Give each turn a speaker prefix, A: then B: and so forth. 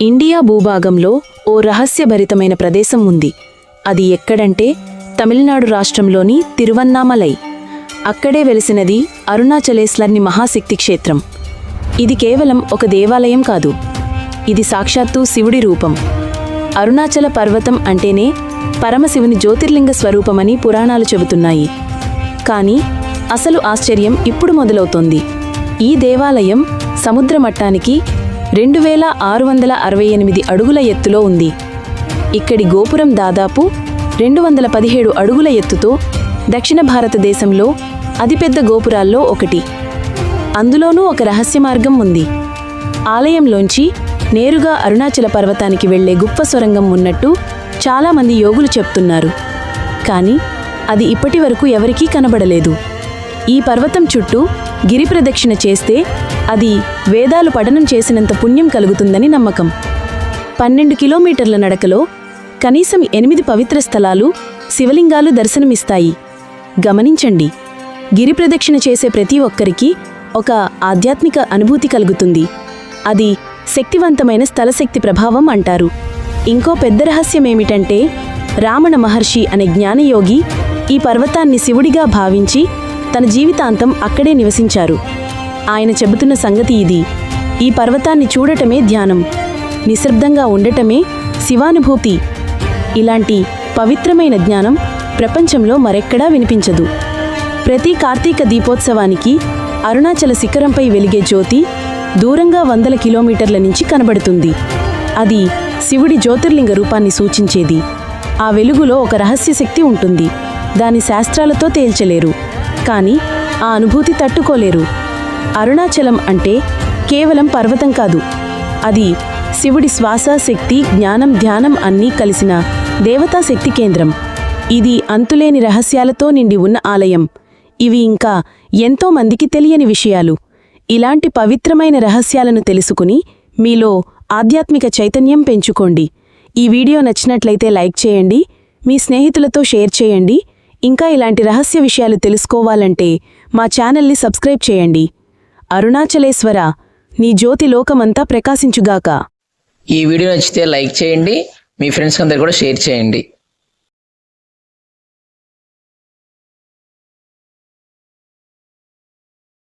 A: India భూభాగంలో ఓ రహస్యభరితమైన ప్రదేశం ఉంది. అది ఎక్కడంటే తమిళనాడు రాష్ట్రంలోని తిరువన్నామలై. అక్కడే వెలిసినది అరుణాచలేశ్వర్ని మహాశక్తి క్షేత్రం. ఇది కేవలం ఒక దేవాలయం కాదు. ఇది సాక్షాత్తు శివుడి రూపం. అరుణాచల పర్వతం అంటేనే పరమశివుని జ్యోతిర్లింగ స్వరూపమని పురాణాలు చెబుతున్నాయి. కానీ అసలు ఆశ్చర్యం ఇప్పుడు మొదలవుతోంది. ఈ దేవాలయం సముద్ర మట్టానికి రెండు వేల ఆరు వందల అరవై ఎనిమిది అడుగుల ఎత్తులో ఉంది. ఇక్కడి గోపురం దాదాపు రెండు వందల పదిహేడు అడుగుల ఎత్తుతో దక్షిణ భారతదేశంలో అతిపెద్ద గోపురాల్లో ఒకటి. అందులోనూ ఒక రహస్య మార్గం ఉంది. ఆలయంలోంచి నేరుగా అరుణాచల పర్వతానికి వెళ్ళే గుప్ప సొరంగం ఉన్నట్టు చాలామంది యోగులు చెప్తున్నారు. కానీ అది ఇప్పటి వరకు ఎవరికీ కనబడలేదు. ఈ పర్వతం చుట్టూ గిరి ప్రదక్షిణ చేస్తే అది వేదాలు పఠనం చేసినంత పుణ్యం కలుగుతుందని నమ్మకం. పన్నెండు కిలోమీటర్ల నడకలో కనీసం ఎనిమిది పవిత్ర స్థలాలు శివలింగాలు దర్శనమిస్తాయి. గమనించండి గిరి ప్రదక్షిణ చేసే ప్రతి ఒక్కరికి ఒక ఆధ్యాత్మిక అనుభూతి కలుగుతుంది. అది శక్తివంతమైన స్థలశక్తి ప్రభావం అంటారు. ఇంకో పెద్ద రహస్యమేమిటంటే రామణ మహర్షి అనే జ్ఞానయోగి ఈ పర్వతాన్ని శివుడిగా భావించి తన జీవితాంతం అక్కడే నివసించారు. ఆయన చెబుతున్న సంగతి ఇది. ఈ పర్వతాన్ని చూడటమే ధ్యానం. నిశ్శబ్దంగా ఉండటమే శివానుభూతి. ఇలాంటి పవిత్రమైన జ్ఞానం ప్రపంచంలో మరెక్కడా వినిపించదు. ప్రతి కార్తీక దీపోత్సవానికి అరుణాచల శిఖరంపై వెలిగే జ్యోతి దూరంగా వందల కిలోమీటర్ల నుంచి కనబడుతుంది. అది శివుడి జ్యోతిర్లింగ రూపాన్ని సూచించేది. ఆ వెలుగులో ఒక రహస్య శక్తి ఉంటుంది. దాని శాస్త్రాలతో తేల్చలేరు. కానీ ఆ అనుభూతి తట్టుకోలేరు. అరుణాచలం అంటే కేవలం పర్వతం కాదు. అది శివుడి శ్వాస శక్తి జ్ఞానం ధ్యానం అన్నీ కలిసిన దేవతా శక్తి కేంద్రం. ఇది అంతులేని రహస్యాలతో నిండి ఉన్న ఆలయం. ఇవి ఇంకా ఎంతో మందికి తెలియని విషయాలు. ఇలాంటి పవిత్రమైన రహస్యాలను తెలుసుకుని మీలో ఆధ్యాత్మిక చైతన్యం పెంచుకోండి. ఈ వీడియో నచ్చినట్లయితే లైక్ చేయండి. మీ స్నేహితులతో షేర్ చేయండి. ఇంకా ఇలాంటి రహస్య విషయాలు తెలుసుకోవాలంటే మా ఛానల్ని సబ్స్క్రైబ్ చేయండి. అరుణాచలేశ్వర నీ జ్యోతి లోకమంతా ప్రకాశించుగాక.
B: ఈ వీడియో నచ్చితే లైక్ చేయండి. మీ ఫ్రెండ్స్ అందరు కూడా షేర్ చేయండి.